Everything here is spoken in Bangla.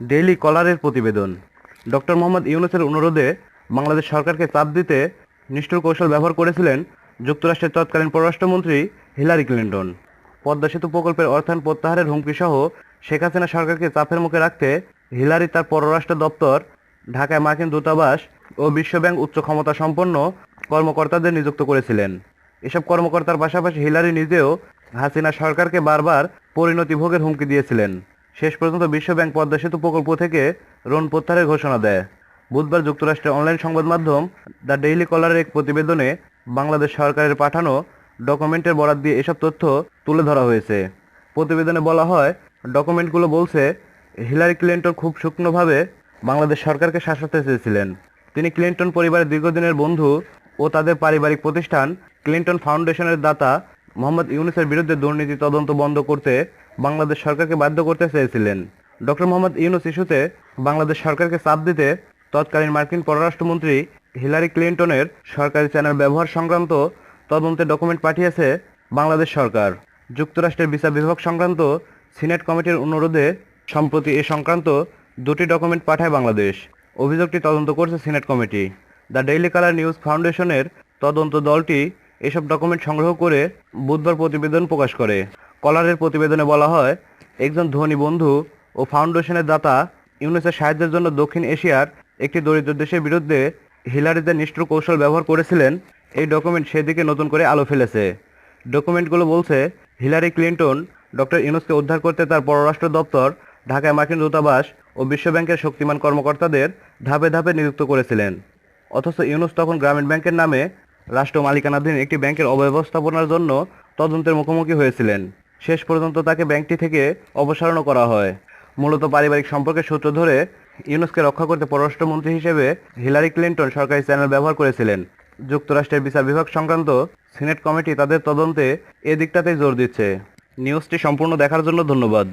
ডেইলি কলারের প্রতিবেদন। ডক্টর মোহাম্মদ ইউনুসের অনুরোধে বাংলাদেশ সরকারকে চাপ দিতে নিষ্ঠুর কৌশল ব্যবহার করেছিলেন যুক্তরাষ্ট্রের তৎকালীন পররাষ্ট্রমন্ত্রী হিলারি ক্লিন্টন। পদ্মা সেতু প্রকল্পের অর্থায়ন প্রত্যাহারের হুমকি সহ শেখ হাসিনা সরকারকে চাপের মুখে রাখতে হিলারি তার পররাষ্ট্র দপ্তর, ঢাকায় মার্কিন দূতাবাস ও বিশ্বব্যাংক উচ্চ ক্ষমতা সম্পন্ন কর্মকর্তাদের নিযুক্ত করেছিলেন। এসব কর্মকর্তার পাশাপাশি হিলারি নিজেও হাসিনা সরকারকে বারবার পরিণতি ভোগের হুমকি দিয়েছিলেন। শেষ পর্যন্ত বিশ্বব্যাংক পদ্মা সেতু প্রকল্প থেকে ঋণ প্রত্যাহারের ঘোষণা দেয়। বুধবার যুক্তরাষ্ট্রের অনলাইন সংবাদ মাধ্যম দ্য ডেইলি কলারের এক প্রতিবেদনে বাংলাদেশ সরকারের পাঠানো ডকুমেন্টের বরাত দিয়ে এসব তথ্য তুলে ধরা হয়েছে। প্রতিবেদনে বলা হয়, ডকুমেন্টগুলো বলছে, হিলারি ক্লিন্টন খুব শুকনোভাবে বাংলাদেশ সরকারকে শাসাতে চেয়েছিলেন। তিনি ক্লিন্টন পরিবারের দীর্ঘদিনের বন্ধু ও তাদের পারিবারিক প্রতিষ্ঠান ক্লিন্টন ফাউন্ডেশনের দাতা মোহাম্মদ ইউনুসের বিরুদ্ধে দুর্নীতি তদন্ত বন্ধ করতে বাংলাদেশ সরকারকে বাধ্য করতে চেয়েছিলেন। ডক্টর মোহাম্মদ ইউনুস ইস্যুতে বাংলাদেশ সরকারকে চাপ দিতে তৎকালীন মার্কিন পররাষ্ট্রমন্ত্রী হিলারি ক্লিন্টনের সরকারি চ্যানেল ব্যবহার সংক্রান্ত তদন্তে ডকুমেন্ট পাঠিয়েছে বাংলাদেশ সরকার। যুক্তরাষ্ট্রের বিচার বিভাগ সংক্রান্ত সিনেট কমিটির অনুরোধে সম্প্রতি এ সংক্রান্ত দুটি ডকুমেন্ট পাঠায় বাংলাদেশ। অভিযোগটি তদন্ত করছে senate committee. The daily colour news ফাউন্ডেশনের তদন্ত দলটি এসব ডকুমেন্ট সংগ্রহ করে বুধবার প্রতিবেদন প্রকাশ করে। কলারের প্রতিবেদনে বলা হয়, একজন ধনী বন্ধু ও ফাউন্ডেশনের দাতা ইউনেসের সাহায্যের জন্য দক্ষিণ এশিয়ার একটি দরিদ্র দেশের বিরুদ্ধে হিলারিদের নিষ্ঠুর কৌশল ব্যবহার করেছিলেন। এই ডকুমেন্ট সেদিকে নতুন করে আলো ফেলেছে। ডকুমেন্টগুলো বলছে, হিলারি ক্লিন্টন ডক্টর ইউনুসকে উদ্ধার করতে তার পররাষ্ট্র দপ্তর, ঢাকায় মার্কিন দূতাবাস ও বিশ্বব্যাংকের শক্তিমান কর্মকর্তাদের ধাপে ধাপে নিযুক্ত করেছিলেন। অথচ ইউনুস তখন গ্রামীণ ব্যাংকের নামে রাষ্ট্র মালিকানাধীন একটি ব্যাংকের অব্যবস্থাপনার জন্য তদন্তের মুখোমুখি হয়েছিলেন। শেষ পর্যন্ত তাকে ব্যাংকটি থেকে অপসারণও করা হয়। মূলত পারিবারিক সম্পর্কের সূত্র ধরে ইউনুসকে রক্ষা করতে পররাষ্ট্রমন্ত্রী হিসেবে হিলারি ক্লিন্টন সরকারি চ্যানেল ব্যবহার করেছিলেন। যুক্তরাষ্ট্রের বিচার বিভাগ সংক্রান্ত সিনেট কমিটি তাদের তদন্তে এ দিকটাতেই জোর দিচ্ছে। নিউজটি সম্পূর্ণ দেখার জন্য ধন্যবাদ।